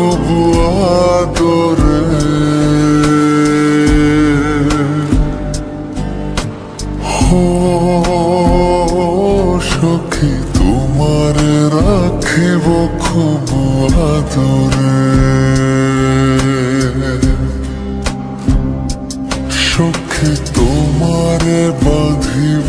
খুব আদরে হো সখী তোমারে রাখিব খুব আদরে। সখী তোমারে বাঁধিব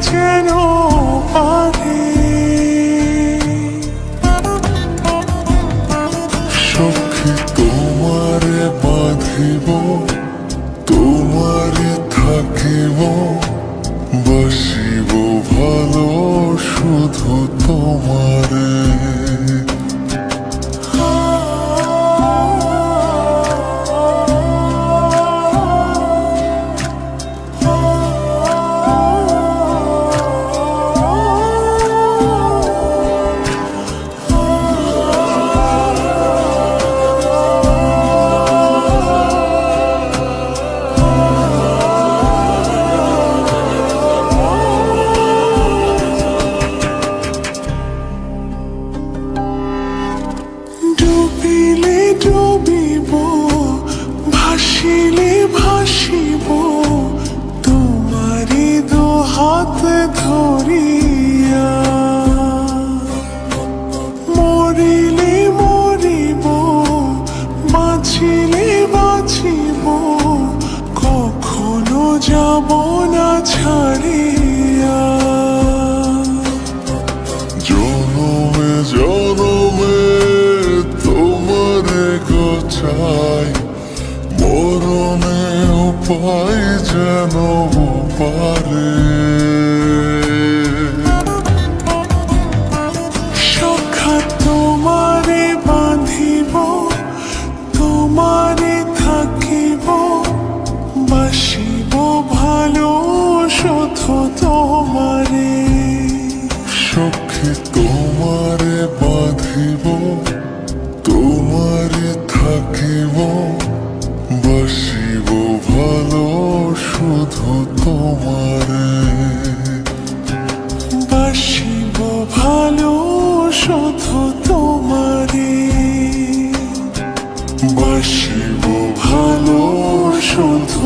যেন পারে সখী তোমার বাঁধিব তোমার থাকিব বসিব ভালো ছাড়িয়া জনমে জনমে তোমারে গোছাই মরণে উপায় যেন পারে থাকিব তোমারে থাকিব বাসিব ভালো শুধু তোমারে। বাসিব ভালো শুধু তোমারে। বাসিব ভালো শুধু